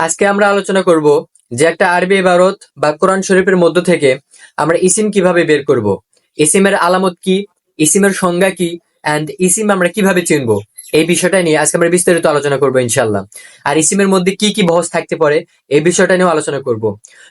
আজকে আমরা আলোচনা করব যে একটা আরবি ইবারত বা কোরআন শরীফের মধ্য থেকে আমরা ইসিম কীভাবে বের করব। ইসিমের আলামত কি? ইসিমের সংজ্ঞা কি? অ্যান্ড ইসিম আমরা কীভাবে চিনব? এই বিষয়টা নিয়ে আজকে আমরা বিস্তারিত আলোচনা করব ইনশাল্লাহ আর ইসিমের মধ্যে কি কি বহস থাকতে পারে এই বিষয়টা নিয়েও আলোচনা করব।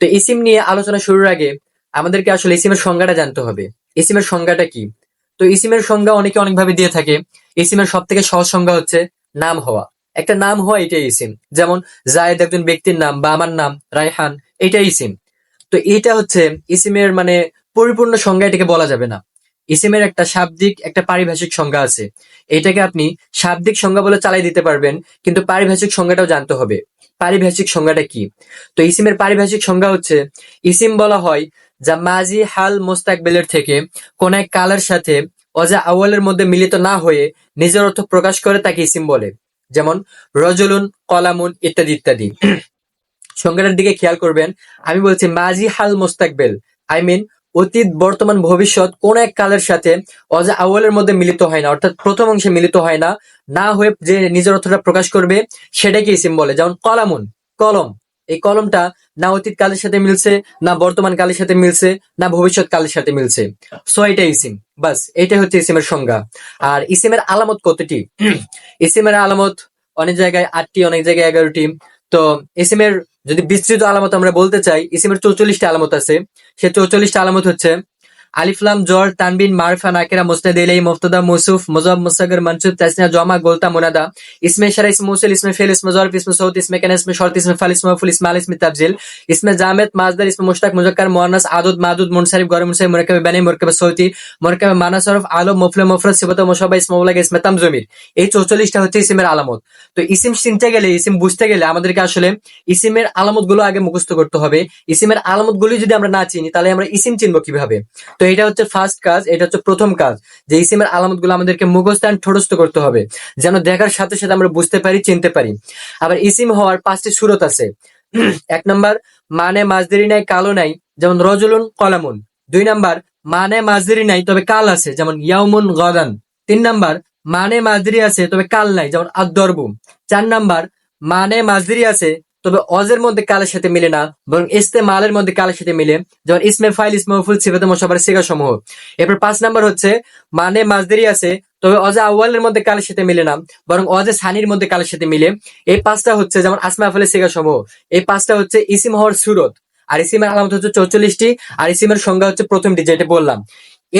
তো ইসিম নিয়ে আলোচনা শুরুর আগে আমাদেরকে আসলে ইসিমের সংজ্ঞাটা জানতে হবে। ইসিমের সংজ্ঞাটা কি? তো ইসিমের সংজ্ঞা অনেকে অনেকভাবে দিয়ে থাকে। ইসিমের সব থেকে সহজ সংজ্ঞা হচ্ছে নাম হওয়া। একটা নাম হওয়া এটাই ইসিম যেমন জায়েদ একজন ব্যক্তির নাম বা আমার নাম, রায়হান, এটাই ইসিম তো এটা হচ্ছে ইসিমের মানে পরিপূর্ণ সংজ্ঞা, এটাকে বলা যাবে না। ইসিমের একটা শাব্দিক, একটা পারিভাষিক সংজ্ঞা আছে। এটাকে আপনি শাব্দিক সংজ্ঞা বলে চালাই দিতে পারবেন, কিন্তু পারিভাষিক সংজ্ঞাটাও জানতে হবে। পারিভাষিক সংজ্ঞাটা কি? তো ইসিমের পারিভাষিক সংজ্ঞা হচ্ছে, ইসিম বলা হয় যা মাজি হাল মোস্তাকবেলের থেকে কোন এক কালের সাথে অজা আওয়ালের মধ্যে মিলিত না হয়ে নিজের অর্থ প্রকাশ করে তাকে ইসিম বলে। যেমন রজলুন, কলামুন ইত্যাদি ইত্যাদি। সংজ্ঞাটার দিকে খেয়াল করবেন, আমি বলছি মাজি হাল মোস্তাকবেল, আই মিন অতীত, বর্তমান, ভবিষ্যৎ, কোন এক কালের সাথে অজা আউয়ালের মধ্যে মিলিত হয় না, অর্থাৎ প্রথম অংশে মিলিত হয় না না হয়ে যে নিজের অর্থটা প্রকাশ করবে, সেটাকেই ইসিম বলে যেমন কলামুন, কলম এই কলমটা না অতীত কালের সাথে মিলছে, না বর্তমান কালের সাথে মিলছে, না ভবিষ্যৎ কালের সাথে মিলছে। সো এটা ইসিম। বাস, এটাই হচ্ছে ইসিমের সংজ্ঞা। আর ইসিমের আলামত কতটি? ইসিমের আলামত অনেক জায়গায় আটটি, অনেক জায়গায় এগারোটি। তো ইসিমের যদি বিস্তৃত আলামত আমরা বলতে চাই, ইসিমের চৌচল্লিশটা আলামত আছে। সে চৌচল্লিশটা আলামত হচ্ছে আলিফলাম জর তানবিন, মারফা, নাকেরা, মুস্তাদ ইলাই মুফতাদা, মুসুফ, মুজাব, মুসাগর মনসুব তাসনিয়া, জমা, গোলতা, মুনাদা। ইসমে শারা, ইসমে মুসল ইসমে ফেল, ইসমে জরফ ইসমে সৌত ইসমে কানা, ইসমে শর্ত, ইসমে ফাল, ইসমে ফুল, ইসমে আল, ইসমে তাবজিল ইসমে জামেদ, মাজদার, ইসমে মুশতাক, মুজাক্কার, মুয়ান্নাস, আদুদ, মাদুদ, মুনসারিফ, গরম, মুনসারিফ, মুরাক্কাবে বানি, মুরাক্কাবে সৌতি মুরাক্কাবে মানাসরফ আলো মুফলে, মুফরদ সিবত মুশাবা ইসমে উলাগ ইসমে তামজমির এই চৌচল্লিশটা হচ্ছে ইসিমের আলামত। তো ইসিম চিনতে গেলে, ইসিম বুঝতে গেলে আমাদেরকে আসলে ইসিমের আলামতগুলো আগে মুখস্থ করতে হবে। ইসিমের আলামত গুলি যদি আমরা না চিনি, তাহলে আমরা ইসিম চিনবো কীভাবে? তো এটা হচ্ছে ফার্স্ট কাজ, এটা হচ্ছে প্রথম কাজ। যে ইসিমের আলামতগুলো আমাদেরকে মুখস্থ ঠোঁটস্থ করতে হবে, যেন দেখার সাথে সাথে আমরা বুঝতে পারি, চিনতে পারি। আবার ইসিম হওয়ার পাঁচটি সুরত আছে। এক নম্বর মানে মাজদেরি নাই কালো নাই, যেমন রজুলুন, কলামুন। দুই নাম্বার মানে মাজদেরি নাই, তবে কাল আছে, যেমন ইয়াউমুন গদান। তিন নাম্বার মানে মাজদেরি আছে, তবে কাল নাই, যেমন আদর্বু চার নাম্বার মানে মাজদেরি আছে তবে অজের মধ্যে কালের সাথে মিলে না, বরং ইস্তে মালের মধ্যে কালের সাথে মিলে, যেমন ইসমে ফাইল, ইসমে ফুল সিফাতে মশাবার সিগা সমূহ এরপর পাঁচ নাম্বার হচ্ছে মানে মাজদেরি আছে, তবে অজে আউয়ালের মধ্যে কালের সাথে মিলে না, বরং অজে সানির মধ্যে কালের সাথে মিলে। এই পাঁচটা হচ্ছে, যেমন আসমা ফলে সিগা সমূহ এই পাঁচটা হচ্ছে ইসিম হওয়ার সুরত, আর ইসিমের আলামত হচ্ছে চৌচল্লিশটি, আর ইসিমের সংজ্ঞা হচ্ছে প্রথমটি, যেটা বললাম।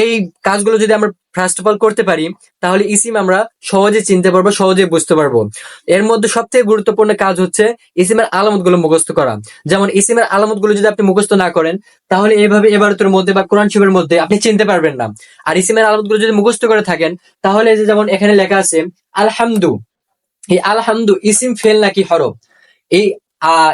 এই কাজগুলো যদি আমরা ফার্স্ট অফ অল করতে পারি, তাহলে ইসিম আমরা সহজে চিনতে পারব সহজে বুঝতে পারব। এর মধ্যে সবথেকে গুরুত্বপূর্ণ কাজ হচ্ছে ইসিমের আলামতগুলো মুখস্থ করা। যেমন ইসিমের আলামতগুলো যদি আপনি মুখস্থ না করেন, তাহলে এইভাবে এবারতের মধ্যে বা কোরআন শিবের মধ্যে আপনি চিনতে পারবেন না। আর ইসিমের আলামতগুলো যদি মুখস্থ করে থাকেন, তাহলে যে যেমন এখানে লেখা আছে, আলহামদু। এই আলহামদু ইসিম ফেল নাকি হরফ এই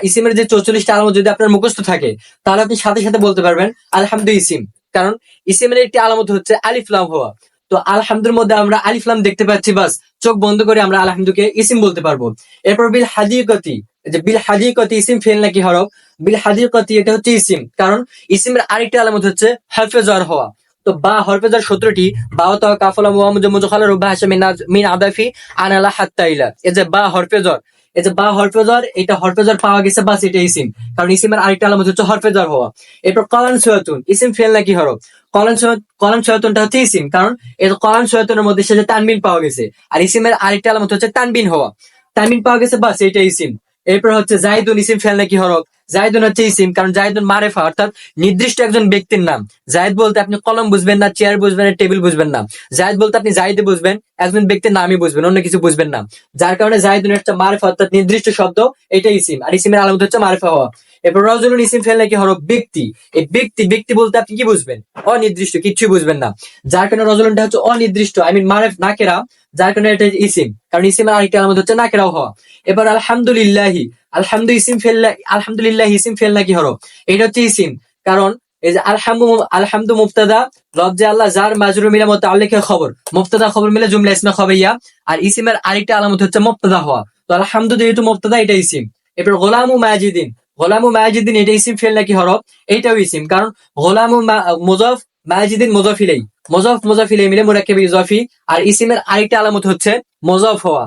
ইসিমের যে চৌচল্লিশটা আলামত যদি আপনার মুখস্থ থাকে, তাহলে আপনি সাথে সাথে বলতে পারবেন, আলহামদু ইসিম কারণ ইসিমের একটি আলামত হচ্ছে আলিফলাম হওয়া। তো আলহামদুর মধ্যে আমরা আলিফলাম দেখতে পাচ্ছি, বাস চোখ বন্ধ করে আমরা আলহামদুকে ইসিম বলতে পারব। এরপর বিল হাদিকতি যে বিল হাদিকতি ইসিম ফেল নাকি হরফ? বিল হাদিকতি এটা হচ্ছে ইসিম, কারণ ইসিমের আরেকটি আলামত হচ্ছে হাফেজর হওয়া। তো বা হরফেজার সূত্রটি বা তো কাফলা মুহাম্মদ মুজখালা রুবা হাসাম মিন আদাফি আনালা হাত্তাইলা এই যে বা হরফেজর, এই যে বা হরফেজর, এটা হরফেজর পাওয়া গেছে বাস এটা ইসিম। কারণ ইসিমের আরেকটা আলামত হচ্ছে হরফেজর হওয়া। এরপর কলান সৈয়তুন ইসিম ফেল নাকি হরফ? কলান সৈয়দ কলান সৈয়তুনটা হচ্ছে ইসিম, কারণ এই কলান সৈয়তুনের মধ্যে সে যে তানবিন পাওয়া গেছে, আর ইসিমের আরেকটা আলামত হচ্ছে তানবিন হওয়া। তানবিন পাওয়া গেছে বাস এটা ইসিম। এরপর হচ্ছে জাহিদুন ইসিম ফেল নাকি হরফ? জাহিদুন হচ্ছে ইসিম, কারণ জাহিদুন মারেফা, অর্থাৎ নির্দিষ্ট একজন ব্যক্তির নাম। জাহিদ বলতে আপনি কলম বুঝবেন না চেয়ার বুঝবেন না টেবিল বুঝবেন না। জায়দ বলতে আপনি জাহিদে বুঝবেন, একজন ব্যক্তির নামই বুঝবেন, অন্য কিছু বুঝবেন না। যার কারণে জায়দুন একটা মারেফা, অর্থাৎ নির্দিষ্ট শব্দ, এটা ইসিম। আর ইসিমের আলামত হচ্ছে মারেফা হওয়া। এরপর রজুলুন ইসিম ফেল নাকি হরফ ব্যক্তি। এই ব্যক্তি ব্যক্তি বলতে আপনি কি বুঝবেন? অনির্দিষ্ট কিচ্ছুই বুঝবেন না। যার কারণে রজুলুনটা হচ্ছে অনির্দিষ্ট আই মিন মারেফ, নাকেরা, যার কারণে এটা ইসিম। কারণ ইসিমের আরেকটা আলামত হচ্ছে নাকেরাও হওয়া। এবার আলহামদুলিল্লাহি, আলহামদু ইসিম ফেল আলহামদুলিল্লাহ ইসিম ফেল নাকি হরফ? এটা হচ্ছে ইসিম। কারণ এই যে আলহামদু আলহামদু মুফতাদা লফজে আল্লাহ যার মাজরু মিলে মতো আল্লেখের খবর, মুফতাদা খবর মিলে জুমলা ইসমে খবইয়া, আর ইসিমের আরেকটা আলামত হচ্ছে মুফতাদা হওয়া। তো আলহামদু যেহেতু মুফতাদা, এটা ইসিম। এরপর গোলামু মাজিদিন গোলামু মায়াজিদ্দিন এটা ইসিম ফেল নাকি হরফ? এইটাও ইসিম, কারণ গোলামু মুজফ মাজিদিন মুজফিলাই। মুজফ মুজফিলাই মিলে মুরাক্কাব ইজাফি, আর ইসিমের আরেকটা আলামত হচ্ছে মুজফ হওয়া।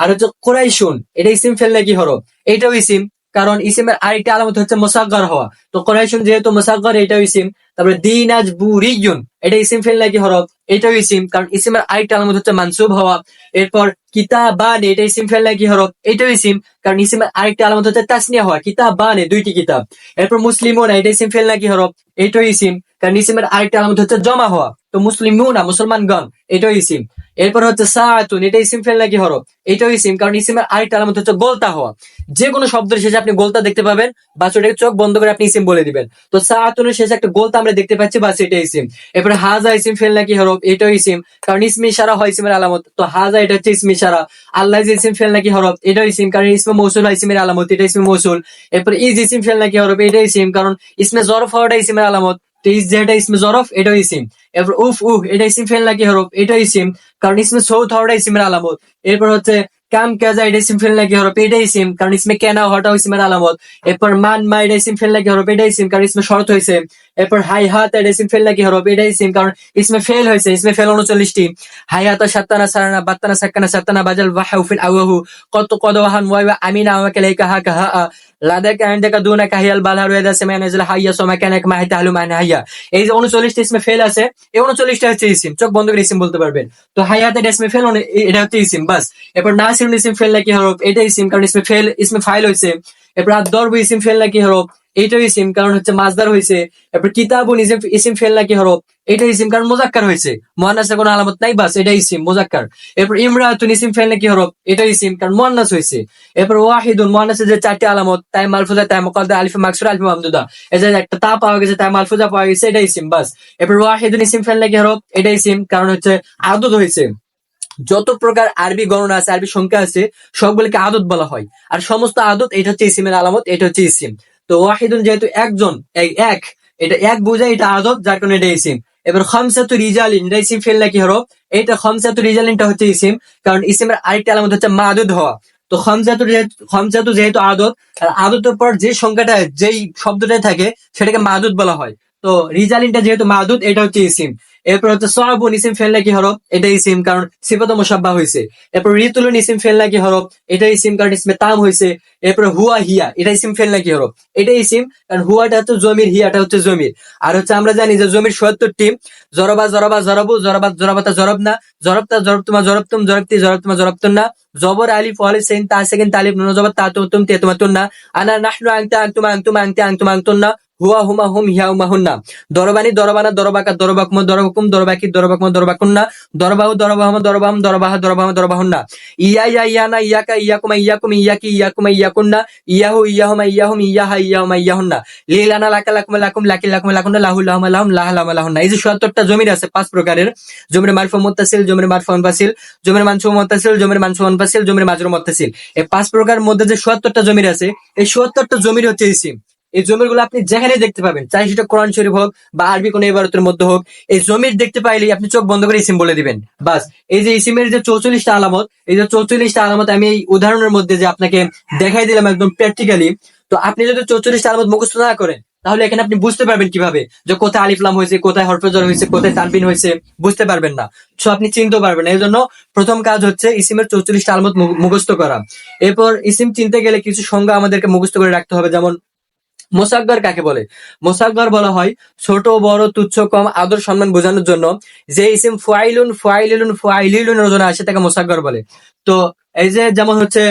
আর হচ্ছে কোরাইশুন, এটা ইসিম ফেল নাকি হরফ? এইটাও ইসিম, কারণ ইসিমের আরেকটি আলামত হচ্ছে মোসাগ্গার হওয়া। তো কোরাইশুন যেহেতু মোসাগ্গার এটাও ইসিম, তারপরে দিন আজ বুরিয়ুন এটা ইসিম ফেল নাকি হরফ? এটাও ইসিম, কারণ ইসিমের আরেকটা আলামত হচ্ছে মানসুব হওয়া। এরপর কিতাবানে এটা ইসিম ফেল নাকি হরফ এটাও ইসিম কারণ ইসিমের আরেকটা আলামত হচ্ছে তাসনিয়া হওয়া কিতাবানে দুইটি কিতাব এরপর মুসলিমোনা এটা ইসিম ফেল নাকি হরফ এটাও ইসিম কারণ ইসিমের আরেকটা আলামত হচ্ছে জমা হওয়া তো মুসলিমুনা মুসলমানগণ এটাও ইসিম এরপর হচ্ছে সাআতুন এটা ইসিম ফেল নাকি হরফ? এটাও ইসিম কারণ ইসিমের আরেকটা আলামত হচ্ছে গোলতা হওয়া। যে কোনো শব্দের শেষে আপনি গোলতা দেখতে পাবেন বা সেটাকে চোখ বন্ধ করে আপনি ইসিম বলে দিবেন। তো সাআতুনের শেষে একটা গোলতা আমরা দেখতে পাচ্ছি বা সেটা ইসিম এরপর হাজা ইসিম ফেল নাকি হরফ? এটাও ইসিম কারণ ইসমি ইশারা হয় ইসিমের আলামত। তো হাজা এটা হচ্ছে ইসমি ইশারা। আল্লাহ ইসিম ফেল নাকি হরফ? এটাও ইসিম কারণ ইসমে মৌসুল হয় ইসিমের আলামত এটা ইসমে মৌসুল। এরপর ইজ ইসিম ফেল নাকি হরফ? এটা ইসিম কারণ ইসমে জরফ হওয়াটা ইসিমের আলামত। তো ইস যেটা ইসমে জরফ এটাও ইসিম। এরপর উফ উফ এটা ইসিম ফেল নাকি হরফ? এটা ইসিম, কারণ ইসমে সৌথ হওয়াটা ইসিমের আলামত। এরপর হচ্ছে, কাম কাজা এটা ইসিম ফেল নাকি হরফ? এটা ইসিম, কারণ ইসমে কেনা হওয়াটাও ইসিমের আলামত। এরপর মান, মা, এটা ইসিম ফেল নাকি হরফ? এটা ইসিম, কারণ ইসমে শরত হয়েছে। এরপর হাই হাত এটা ইসিম ফেল নাকি হরফ এটা ইসিম কারণ ইসমে ফেল হয়েছে ইসমে ফেল উনচল্লিশটি। হাই হাতা সাত্তানা, সারানা, বাত্তানা, সাক্কানা, সাত্তানা, বাজাল ওয়াহাউফিল আওয়াহু। কত কদওয়াহান ওয়াইবা আমিনা, আমাকে লাইকা হা কাহা লাদাকা আন্দাকা দুনা, কাহিয়াল বালহার ওয়াদা সেমা নাজলা, হাইয়া, সোমা, কানাক, মাহি, তাহলু মানে হাইয়া। এই যে উনচল্লিশটা ইসমে ফেল আছে, এই উনচল্লিশটা হচ্ছে ইসিম চোখ বন্ধ করে ইসিম বলতে পারবেন। তো হাইয়াতে ইসমে ফেল এটা হচ্ছে ইসিম বাস। এরপর নাসিরুল ইসিম ফেল নাকি হরফ এটা ইসিম কারণ ইসমে ফেল ইসমে ফাইল হয়েছে। এরপর আর দরব ইসিম ফেল নাকি হরফ? এইটাও ইসিম, কারণ হচ্ছে মাজদার হয়েছে এরপর কিতাবুন ইসিম ফেল নাকি হরফ? এটা ইসিম, কারণ মোজাক্কার হয়েছে মহানাসের কোনো আলামত নাই, বাস এটা ইসিম, মোজাক্কার। এরপর ইমরাতুন ইসিম ফেল নাকি হরফ? এটা ইসিম, কারণ মহানাস হয়েছে এরপর ওয়াহিদুন মহানাসের যে চারটি আলামত, তাই মালফুজা তাই মোকাদ্দা আলিফ মাকসুর, আলিফ মামদুদা। এই যে একটা তা পাওয়া গেছে, তাই মালফুজা পাওয়া গেছে এটা ইসিম, বাস। এরপর ওয়াহিদুন ইসিম ফেল নাকি হরফ? এটা ইসিম, কারণ হচ্ছে আদত হয়েছে যত প্রকার আরবি গণনা আছে, আরবি সংখ্যা আছে, সবগুলোকে আদত বলা হয়। আর সমস্ত আদত, এটা হচ্ছে ইসিমের আলামত, এটা হচ্ছে ইসিম। তো ওয়াহিদুন যেহেতু একজন, এই এক, এটা এক বোঝায়, এটা আদত, যার কারণে এটা ইসিম। এবার খমসাতু রিজালিন, এটা ইসিম ফেল নাকি হরফ এইটা খমসাতু রিজালিনটা হচ্ছে ইসিম, কারণ ইসিমের আরেকটা আলামত হচ্ছে মাদুদ হওয়া। তো খমসাতু যেহেতু- খমসাতু যেহেতু আদত আদতের পর যে সংখ্যাটা, যেই শব্দটা থাকে, সেটাকে মাদুদ বলা হয়। তো রিজালিনটা যেহেতু মাদুদ, এটা হচ্ছে ইসিম। এরপর হচ্ছে সরাবুন ইসিম ফেল নাকি হরফ এটা ইসিম, কারণ সিফাত মুসাব্বা হয়েছে এরপর রিতুলুন, ইসিম ফেল নাকি হরফ এটা ইসিম, কারণ ইসমে তাম হয়েছে এরপর হুয়া, হিয়া, এটা ইসিম ফেল নাকি হরফ এটা ইসিম, কারণ হুয়াটা হচ্ছে জমির, হিয়াটা হচ্ছে জমির। আর হচ্ছে আমরা জানি যে জমির সত্তরটি, জরবা জরবা, জরবু, জরবা, জরবাতা জরব না জরবতা, জরবতুমা, জরবতুম, জরবতি, জরবতুমা জরবতুন না জবর, আলিফ আলিফ সেন তা, সেকেন্ড, তালিফ, নুন, জবর, তা তুম, তে তোমা তুন্না আনা, নাহনু, আংতা, আংতুমা আংতুমা, আংতে, আংতুমা, আংতুন্না হুয়া হুমা হুম, হিয়া হুমা হুন্না। দরবানি, দরবানা, দরবাকা, দরবাকুম দরবাকুম, দরবাকি, দরবাকুম, দরবাকুন্না। দরবাহু, দরবাহম দরবাহম, দরবাহা, দরবাহম, দরবাহুন্না। ইয়া ইয়া ইয়ানা ইয়াকা ইয়াকুমা ইয়াকুম ইয়াকি ইয়াকুমা ইয়াকুন্না ইয়াহু ইয়াহুমা ইয়াহুম ইয়াহা ইয়াহুমা ইয়াহুন্না লিলানা, লাকা, লাকুম লাকুম, লাকি, লাকুম, লাকুন্না, লাহু, লাহুমা, লাহুম, লাহা লামা লাহুন্না। এই যে সত্তরটা জমির আছে, পাঁচ প্রকারের। জমির মারফু মুত্তাসিল, জমির মারফু মুনফাসিল জমির মানসু মুত্তাসিল, জমির মানসু মুনফাসিল জমির মাজরু মুত্তাসিল। এই পাঁচ প্রকার মধ্যে যে সত্তরটা জমির আছে, এই সত্তরটা জমির হচ্ছে ইসিম এই জমিরগুলো আপনি যেখানে দেখতে পাবেন, চাই সেটা কোরআন শরীফ হোক বা আরবি কোন ইবারতের মধ্যে হোক, এই জমির দেখতে পাইলেই আপনি চোখ বন্ধ করে ইসিম বলে দিবেন। বাস, এই যে ইসিমের যে চৌচল্লিশটা আলামত, এই যে চৌচল্লিশটা আলামত আমি এই উদাহরণের মধ্যে যে আপনাকে দেখাই দিলাম একদম প্র্যাকটিক্যালি তো আপনি যদি চৌচল্লিশটা আলামত মুখস্থ না করেন, তাহলে এখানে আপনি বুঝতে পারবেন কীভাবে যে কোথায় আলিফলাম হয়েছে, কোথায় হরফজর হয়েছে, কোথায় তানবিন হয়েছে, বুঝতে পারবেন না। সো আপনি চিনতে পারবেন এই জন্য প্রথম কাজ হচ্ছে ইসিমের চৌচল্লিশটা আলামত মুখস্থ করা। এরপর ইসিম চিনতে গেলে কিছু সংজ্ঞা আমাদেরকে মুখস্থ করে রাখতে হবে, যেমন মোসাগ্গার কাকে বলে? মোসাকগর বলা হয় ছোট, বড়, তুচ্ছ, কম, আদর, সম্মান বোঝানোর জন্য যে ইসিম ফুয়াইলুন ফুয়াইলুন ফুয়াইলুন রোজনা আসে, তাকে মোসাগর বলে। তো এই যে যেমন হচ্ছে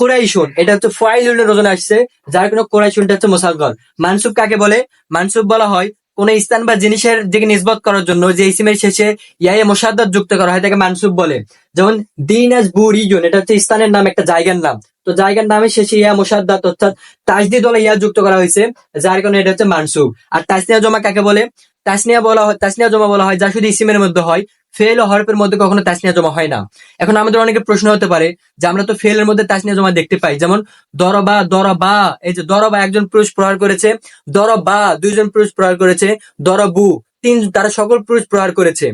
কোরাইসুন এটা হচ্ছে ফুয়াইলুনের রোজনা আসছে, যার কোনো কোরাইসুনটা হচ্ছে মোসাগ্গর মানসুব কাকে বলে? মানসুব বলা হয় কোন স্থান বা জিনিসের দিকে নিসবত করার জন্য যে ইসিমের শেষে ইয়া মোসাদ্দাত যুক্ত করা হয় তাকে মানসুব বলে। যেমন দিন আজ বুরিজুন এটা হচ্ছে স্থানের নাম, একটা জায়গার নাম। তো জায়গার নামে শেষে ইয়া মোসাদ্দাত অর্থাৎ তাসদি দলে ইয়া যুক্ত করা হয়েছে, যার কারণে এটা হচ্ছে মানসুব। আর তাসনিয়া জমা কাকে বলে? তাসনিয়া বলা হয় তাসনিয়া জমা বলা হয় যা শুধু ইসিমের মধ্যে হয়। ফেল ও হরফের মধ্যে কখনো তাসনিয়া জমা হয় না। এখন আমাদের অনেকে প্রশ্ন হতে পারে যে আমরা তো ফেলের মধ্যে তাসনিয়া জমা দেখতে পাই। যেমন, দরবা দরবা, এই যে দরবা একজন পুরুষ প্রহার করেছে, দরবা দুইজন পুরুষ প্রহার করেছে, দরবু, তিন, তারা সকল পুরুষ প্রহার করেছে।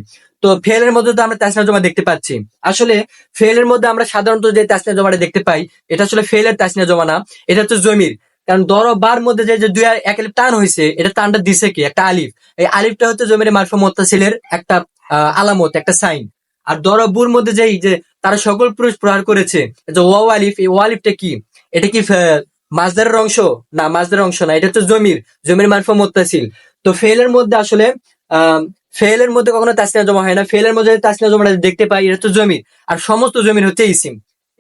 তো ফেলের মধ্যে তো আমরা তাসনিয়া জমা দেখতে পাচ্ছি। আসলে ফেলের মধ্যে আমরা সাধারণত যে তাসনিয়া জমাটা দেখতে পাই, এটা আসলে ফেলের তাসনিয়া জমা না, এটা হচ্ছে জমির। কারণ দরবার মধ্যে যে দুই এক টান হয়েছে এটা টানটা দিছে কি? একটা আলিফ। এই আলিফটা হচ্ছে জমির মারফা মোত্তাসিলের একটা আলামত, একটা সাইন আর দরবুর মধ্যে যেই যে তারা সকল পুরুষ প্রহার করেছে, যে ওয়া আলিফ, এই ওয়ালিফটা কি? এটা কি মাজদারের অংশ? না, মাজদারের অংশ না, এটা তো জমির জমির মারফা মোত্তাসিল। তো ফেলের মধ্যে আসলে ফেলের মধ্যে কখনো তাসনিয়া জমা হয় না, ফেলের মধ্যে তাসনিয়া জমা দেখতে পাই, এটা তো জমির। আর সমস্ত জমির হচ্ছে ইসিম।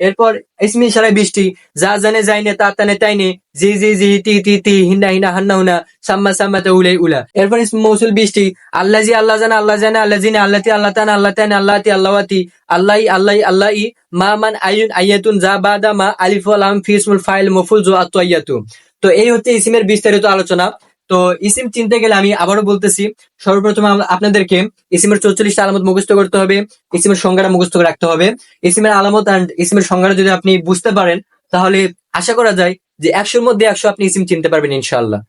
এরপর, ইসমি ইশারায় বৃষ্টি। যা জানে যাইনে তা তানে তাইনে জি জি জি তি তি তি হিনা হিনা হান্না, হুনা। সাম্মা সাম্মাতে উলাই, উলা। এরপর মৌসুল বৃষ্টি। আল্লাহ জি, আল্লাহ জানে আল্লাহ জানে, আল্লাহ জিনে, আল্লাহ তি, আল্লাহ তানে আল্লাহ তানে, আল্লাহ তি আল্লাহাতি আল্লাহ আল্লাহ আল্লাহ ই মা মান আইন আইয়াতুন যা বাদা মা আলিফ আলাম ফিসমুল ফাইল মফুল জো আত্ম আইয়াতু তো এই হচ্ছে ইসিমের বিস্তারিত আলোচনা। তো ইসিম চিনতে গেলে আমি আবারও বলতেছি, সর্বপ্রথম আপনাদেরকে ইসিমের চৌচল্লিশটা আলামত মুখস্থ করতে হবে ইসিমের সংজ্ঞাটা মুখস্থ রাখতে হবে। ইসিমের আলামত অ্যান্ড ইসিমের সংজ্ঞাটা যদি আপনি বুঝতে পারেন, তাহলে আশা করা যায় যে একশোর মধ্যে একশো আপনি ইসিম চিনতে পারবেন ইনশাআল্লাহ।